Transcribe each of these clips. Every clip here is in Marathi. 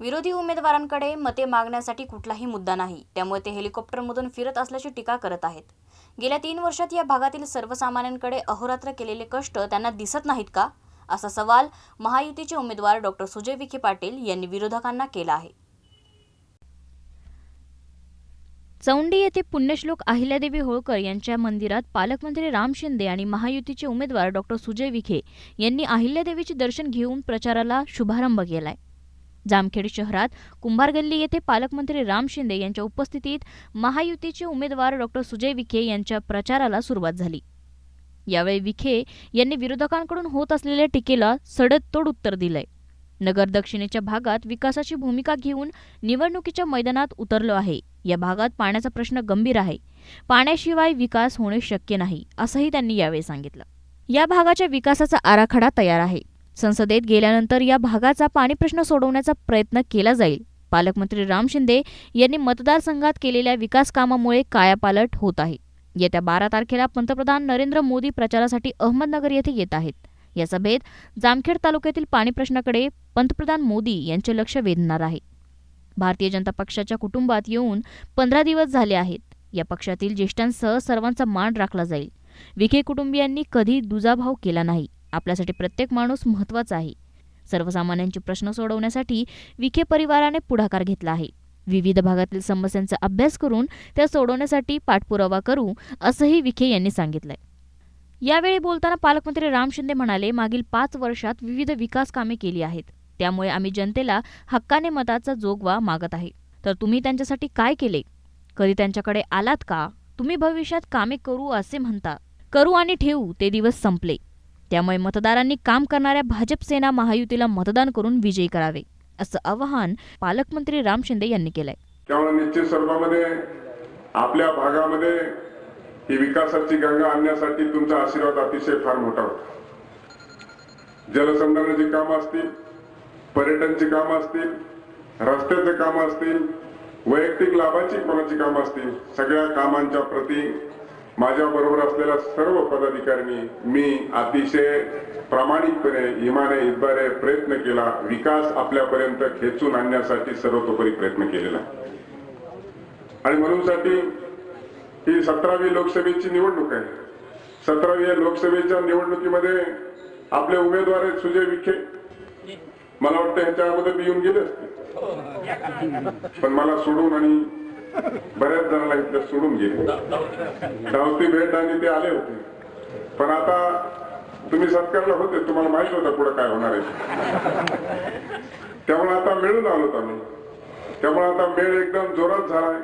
विरोधी उमेदवारांकडे मते मागण्यासाठी कुठलाही मुद्दा नाही. त्यामुळे ते हेलिकॉप्टरमधून फिरत असल्याची टीका करत आहेत. गेल्या तीन वर्षात या भागातील सर्वसामान्यांकडे अहोरात्र केलेले कष्ट त्यांना दिसत नाहीत का? असा सवाल महायुतीचे उमेदवार डॉक्टर सुजय विखे पाटील यांनी विरोधकांना केला आहे. चौंडी येथे पुण्यश्लोक अहिल्यादेवी होळकर यांच्या मंदिरात पालकमंत्री राम शिंदे आणि महायुतीचे उमेदवार डॉक्टर सुजय विखे यांनी अहिल्यादेवीचे दर्शन घेऊन प्रचाराला शुभारंभ केलाय. जामखेड शहरात कुंभारगल्ली येथे पालकमंत्री राम शिंदे यांच्या उपस्थितीत महायुतीचे उमेदवार डॉक्टर सुजय विखे यांच्या प्रचाराला सुरुवात झाली. यावेळी विखे यांनी विरोधकांकडून होत असलेल्या टीकेला सडततोड उत्तर दिलंय. नगर दक्षिणेच्या भागात विकासाची भूमिका घेऊन निवडणुकीच्या मैदानात उतरलो आहे. या भागात पाण्याचा प्रश्न गंभीर आहे. पाण्याशिवाय विकास होणे शक्य नाही असंही त्यांनी यावेळी सांगितलं. या भागाच्या विकासाचा आराखडा तयार आहे. संसदेत गेल्यानंतर या भागाचा पाणी प्रश्न सोडवण्याचा प्रयत्न केला जाईल. पालकमंत्री राम शिंदे यांनी मतदारसंघात केलेल्या विकास कामामुळे कायापालट होत आहे. येत्या बारा तारखेला पंतप्रधान नरेंद्र मोदी प्रचारासाठी अहमदनगर येथे येत आहेत. या सभेत जामखेड तालुक्यातील पाणी प्रश्नाकडे पंतप्रधान मोदी यांचे लक्ष वेधणार आहे. भारतीय जनता पक्षाच्या कुटुंबात येऊन पंधरा दिवस झाले आहेत. या पक्षातील ज्येष्ठांसह सर्वांचा मान राखला जाईल. विखे कुटुंबियांनी कधी दुजाभाव केला नाही. आपल्यासाठी प्रत्येक माणूस महत्त्वाचा आहे. सर्वसामान्यांचे प्रश्न सोडवण्यासाठी विखे परिवाराने पुढाकार घेतला आहे. विविध भागातील समस्यांचा अभ्यास करून त्या सोडवण्यासाठी पाठपुरावा करू असंही विखे यांनी सांगितलंय. यावेळी बोलताना पालकमंत्री राम शिंदे म्हणाले मागील पाच वर्षात विविध विकास कामे केली आहेत. त्यामुळे आम्ही जनतेला हक्काने मताचा जोगवा मागत आहे. तर तुम्ही त्यांच्यासाठी काय केले? कधी त्यांच्याकडे आलात का? तुम्ही भविष्यात कामे करू असे म्हणता. करू आणि ठेवू ते दिवस संपले. त्यामुळे मतदारांनी काम करणाऱ्या भाजप सेना महायुतीला मतदान करून विजयी करावे असं आवाहन पालकमंत्री राम शिंदे यांनी केलंय. त्यामुळे निश्चित स्वरूपामध्ये आपल्या भागामध्ये ही विकासाची गंगा आणण्यासाठी तुमचा आशीर्वाद अतिशय फार मोठा होता. जलसंधारणाची कामं असतील पर्यटनची कामं असतील रस्त्याचे कामं असतील वैयक्तिक लाभाची कोणाची कामं असतील सगळ्या कामांच्या प्रती माझ्या बरोबर असलेल्या सर्व पदाधिकाऱ्यांनी मी अतिशय प्रामाणिकपणे इमाने इतबारे प्रयत्न केला. विकास आपल्यापर्यंत खेचून आणण्यासाठी सर्वतोपरी प्रयत्न केलेला. आणि म्हणून साठी ही सतरावी लोकसभेची निवडणूक आहे. सतरावी या लोकसभेच्या निवडणुकीमध्ये आपले उमेदवार आहेत सुजय विखे. मला वाटतं ह्याच्या अगोदर मी येऊन गेले असते. पण मला सोडून आणि बऱ्याच जणांना इथलं सोडून गेले. धावती भेट आणि ते आले होते. पण आता तुम्ही सत्कारला होते तुम्हाला माहीत होतं पुढे काय होणार आहे. त्यामुळे आता मिळून आलोत आम्ही. त्यामुळे आता मेळ एकदम जोरात झालाय.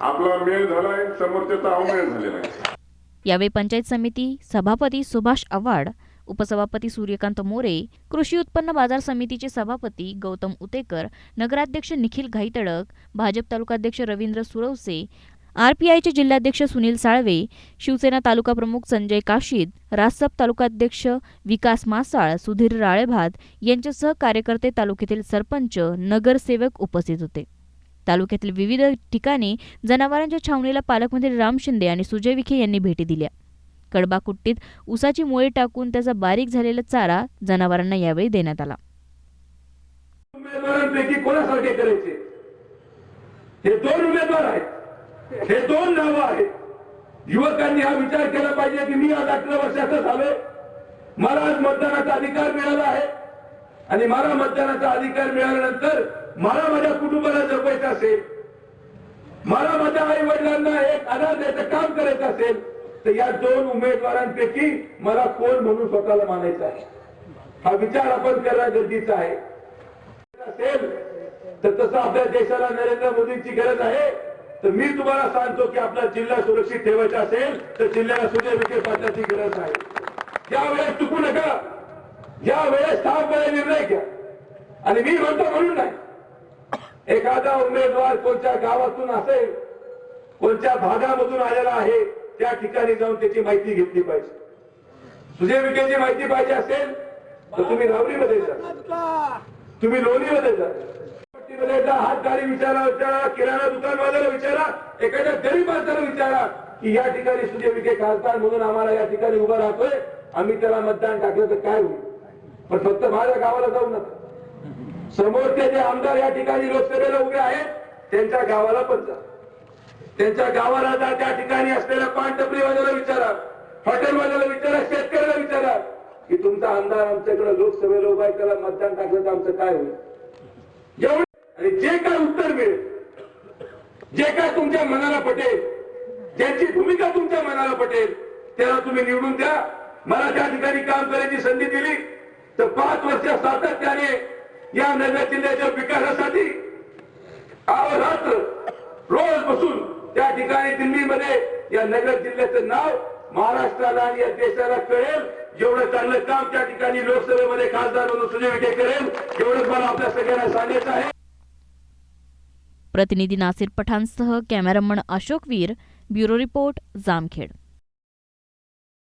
आपला मेळ झालाय समोरच्याचा अवमेळ झालेला आहे. यावेळी पंचायत समिती सभापती सुभाष आव्हाड उपसभापती सूर्यकांत मोरे कृषी उत्पन्न बाजार समितीचे सभापती गौतम उतेकर नगराध्यक्ष निखिल घाईतडक भाजप तालुकाध्यक्ष रवींद्र सुरवसे आरपीआयचे जिल्हाध्यक्ष सुनील साळवे शिवसेना तालुका प्रमुख संजय काशीद रासप तालुकाध्यक्ष विकास मासाळ सुधीर राळेभात यांच्यासह कार्यकर्ते तालुक्यातील सरपंच नगरसेवक उपस्थित होते. तालुक्यातील विविध ठिकाणी जनावरांच्या छावणीला पालकमंत्री राम शिंदे आणि सुजय विखे यांनी भेटी दिल्या. कडबाकुट्टीत उसाची मुळे टाकून त्याचा बारीक झालेला चारा जनावरांना यावेळी देण्यात आला. उमेदवारांपैकी कोणासारखे करायचे? हे दोन उमेदवार आहेत. हे दोन नावं आहेत. युवकांनी हा विचार केला पाहिजे की मी आज अठरा वर्षाचा झालोय. मला आज मतदानाचा अधिकार मिळाला आहे. आणि मला मतदानाचा अधिकार मिळाल्यानंतर मला माझ्या कुटुंबाला जपायचं असेल मला माझ्या आई वडिलांना एक आधार द्यायचं काम करायचं असेल तर या दोन उमेदवारांपैकी मला कोण म्हणून स्वतःला मानायचं आहे? हा विचार आपण करणं गरजेचा आहे. असेल तर तसं आपल्या देशाला नरेंद्र मोदींची गरज आहे. तर मी तुम्हाला सांगतो की आपला जिल्हा सुरक्षित ठेवायचा असेल तर जिल्ह्याला सुजय विखे पाटलाची गरज आहे. यावेळेस चुकू नका. या वेळेस ठामपणे निर्णय घ्या. आणि मी म्हणतो म्हणून नाही. एखादा उमेदवार कोणत्या गावातून असेल कोणत्या भागामधून आलेला आहे त्या ठिकाणी जाऊन त्याची माहिती घेतली पाहिजे. सुजय विखेची माहिती पाहिजे असेल तर तुम्ही रावरीमध्ये जा. तुम्ही लोणीमध्ये जा. हात गाडी विचारा विचारा किराणा दुकानवाल्याला विचारा एखाद्या गरीब माणसाला विचारा की या ठिकाणी सुजय विखे खासदार म्हणून आम्हाला या ठिकाणी उभा राहतोय आम्ही त्याला मतदान टाकलं तर काय होईल? पण फक्त माझ्या गावाला जाऊ नका. समोरचे जे आमदार या ठिकाणी लोकसभेला उभे आहेत त्यांच्या गावाला पण जा. त्यांच्या गावाला जा त्या ठिकाणी असलेल्या पान टपरीवाल्याला विचारा. हॉटेलवाल्याला विचारा शेतकऱ्याला विचारा. की तुमचा आमदार आमच्याकडे लोकसभेला उभा आहे त्याला मतदान टाकलं तर आमचं काय होईल? एवढे आणि जे काय उत्तर मिळेल जे काय तुमच्या मनाला पटेल ज्यांची भूमिका तुमच्या मनाला पटेल त्याला तुम्ही निवडून द्या. मला त्या ठिकाणी काम करायची संधी दिली तर पाच वर्ष सातत्याने या नगर जिल्ह्याच्या विकासासाठी अहोरात्र रोज बसून त्या ठिकाणी दिल्लीमध्ये या नगर जिल्ह्याचं नाव महाराष्ट्राला आणि या देशाला कळेल. जेवढं चांगलं काम त्या ठिकाणी लोकसभेमध्ये खासदार म्हणून सुजय विखे करेल. एवढंच मला आपल्या सगळ्यांना सांगायचं आहे. प्रतिनिधी Nasir पठाणसह cameraman Ashok Veer bureau report Jamkhed.